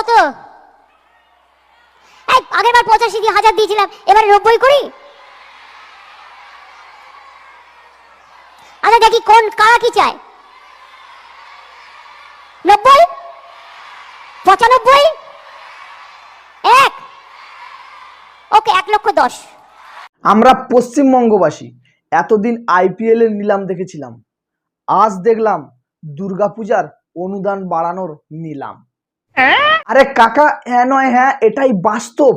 কত? আগের বার পঁচাশি দিয়ে হাজার দিয়েছিলাম, এবারে নব্বই করি আচ্ছা দেখি কোন, কারা কি চায়? নব্বই? পঁচানব্বই? এক? ওকে, এক লক্ষ দশ। আমরা পশ্চিমবঙ্গবাসী এতদিন আইপিএল এর নিলাম দেখেছিলাম। আজ দেখলাম দুর্গাপূজার অনুদান বাড়ানোর নিলাম। আরে কাকা হ্যাঁ নয় হ্যাঁ এটাই বাস্তব।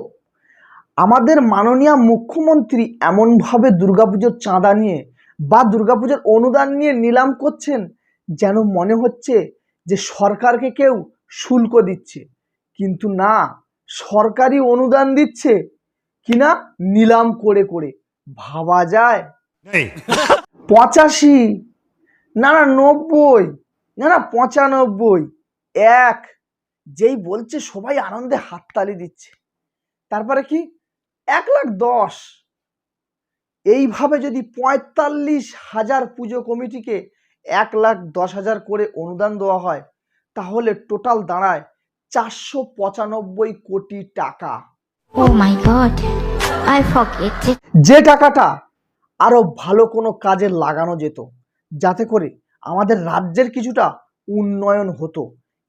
আমাদের মাননীয় মুখ্যমন্ত্রী এমনভাবে দুর্গাপুজোর চাঁদা নিয়ে বা দুর্গাপুজোর অনুদান নিয়ে নিলাম করছেন যেন মনে হচ্ছে যে সরকারকে কেউ শুল্ক দিচ্ছে। কিন্তু না সরকারি অনুদান দিচ্ছে কিনা নিলাম করে করে। ভাবা যায়? পঁচাশি না না নব্বই না না পঁচানব্বই এক যেই বলছে সবাই আনন্দে হাততালি দিচ্ছে। তারপরে কি? এক লাখ দশ। এইভাবে যদি পঁয়তাল্লিশ হাজার পুজো কমিটিকে এক লাখ দশ হাজার করে অনুদান দেওয়া হয় তাহলে টোটাল দাঁড়ায় চারশো পঁচানব্বই কোটি টাকা। ফরগেট যে টাকাটা আরও ভালো কোনো কাজে লাগানো যেত যাতে করে আমাদের রাজ্যের কিছুটা উন্নয়ন হতো।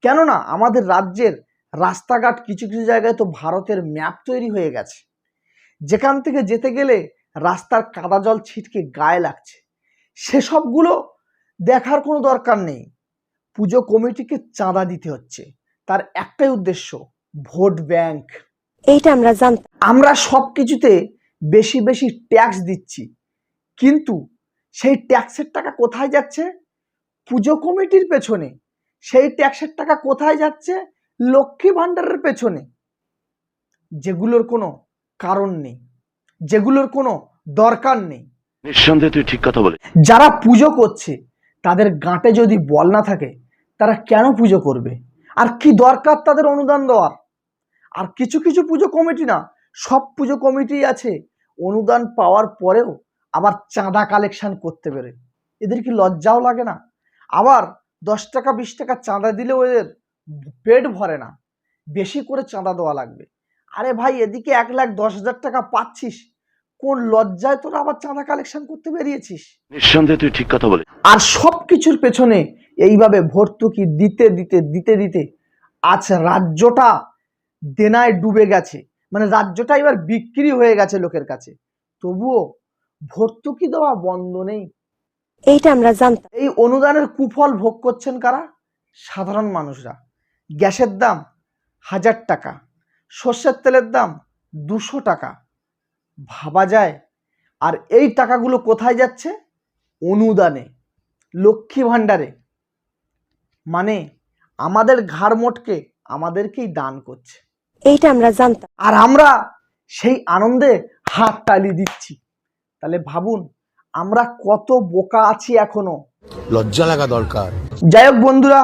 কেননা আমাদের রাজ্যের রাস্তাঘাট কিছু কিছু জায়গায় তো ভারতের ম্যাপ তৈরি হয়ে গেছে। যেখান থেকে যেতে গেলে রাস্তার কাদা জল ছিটকে গায়ে লাগছে। সেসবগুলো দেখার কোনো দরকার নেই। পুজো কমিটিকে চাঁদা দিতে হচ্ছে। তার একটাই উদ্দেশ্য ভোট ব্যাংক। এইটা আমরা জানতাম। আমরা সব কিছুতে বেশি বেশি ট্যাক্স দিচ্ছি। কিন্তু সেই ট্যাক্সের টাকা কোথায় যাচ্ছে? পুজো কমিটির পেছনে। সেই ট্যাক্সের টাকা কোথায় যাচ্ছে? লক্ষ্মী ভাণ্ডারের পেছনে। যেগুলোর কোনো কারণ নেই যেগুলোর কোনো দরকার নেই। নিঃসন্দেহে তুই ঠিক কথা বলে যারা পুজো করছে তাদের গাঁটে যদি বল না থাকে তারা কেন পুজো করবে? আর কি দরকার তাদের অনুদান দেওয়ার? আর কিছু কিছু পুজো কমিটি না সব পুজো কমিটি আছে। অনুদান পাওয়ার পরেও আবার চাঁদা কালেকশন করতে পেরে। এদের কি লজ্জাও লাগে না? আবার দশ টাকা বিশ টাকা চাঁদা দিলেও ওদের পেট ভরে না। বেশি করে চাঁদা দেওয়া লাগবে। আরে ভাই এদিকে এক লাখ দশ হাজার টাকা পাচ্ছিস। কোন লজ্জায় তোরা আবার চাঁদা কালেকশন করতে বেরিয়েছিস? নিঃসন্দেহে তুই ঠিক কথা বলে আর সব কিছুর পেছনে এইভাবে ভর্তুকি দিতে দিতে দিতে দিতে আজ রাজ্যটা দেনায় ডুবে গেছে। মানে রাজ্যটা এবার বিক্রি হয়ে গেছে লোকের কাছে। তবুও ভর্তুকি দেওয়া বন্ধ নেই। এইটা আমরা জানতাম। এই অনুদানের কুফল ভোগ করছেন কারা? সাধারণ মানুষরা। গ্যাসের দাম হাজার টাকা সর্ষের তেলের দাম দুশো টাকা। ভাবা যায়। আর এই টাকাগুলো কোথায় যাচ্ছে? অনুদানে লক্ষ্মী ভাণ্ডারে। মানে আমাদের ঘাড় মোটকে আমাদেরকেই দান করছে। এইটা আমরা জানতাম। আর আমরা সেই আনন্দে হাত তালি দিচ্ছি। তাহলে ভাবুন আমরা কত বোকা আছি এখনও। লজ্জা লাগা দরকার। যাই হোক বন্ধুরা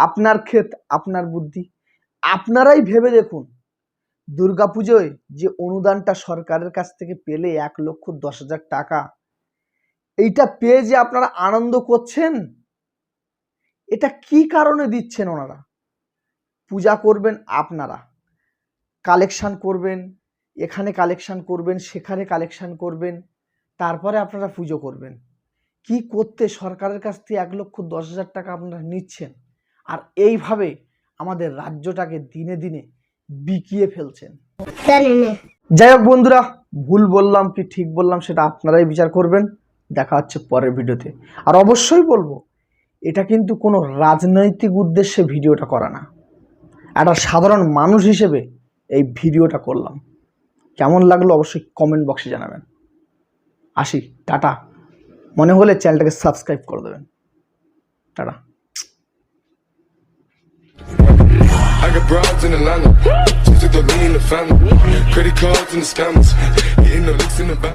আপনার ক্ষেত আপনার বুদ্ধি আপনারাই ভেবে দেখুন। দুর্গাপুজোয় যে অনুদানটা সরকারের কাছ থেকে পেলে এক লক্ষ দশ হাজার টাকা এইটা পেয়ে যে আপনারা আনন্দ করছেন এটা কি কারণে দিচ্ছেন ওনারা? পূজা করবেন আপনারা। কালেকশান করবেন এখানে কালেকশান করবেন সেখানে কালেকশান করবেন তারপরে আপনারা পুজো করবেন। কি করতে সরকারের কাছ থেকে এক লক্ষ দশ হাজার টাকা আপনারা নিচ্ছেন? আর এইভাবে আমাদের রাজ্যটাকে দিনে দিনে বিকিয়ে ফেলছেন। যাই হোক বন্ধুরা ভুল বললাম কি ঠিক বললাম সেটা আপনারাই বিচার করবেন। দেখা হচ্ছে পরের ভিডিওতে। আর অবশ্যই বলব এটা কিন্তু কোনো রাজনৈতিক উদ্দেশ্যে ভিডিওটা করা না। একটা সাধারণ মানুষ হিসেবে এই ভিডিওটা করলাম। কেমন লাগল অবশ্যই কমেন্ট বক্সে জানাবেন। আসি টাটা মনে হলে চ্যানেলটাকে সাবস্ক্রাইব করে দেবেন ta ta I got broads in Atlanta. Just to the lean the family. Credit cards and the scammers. Hitting the licks in the back.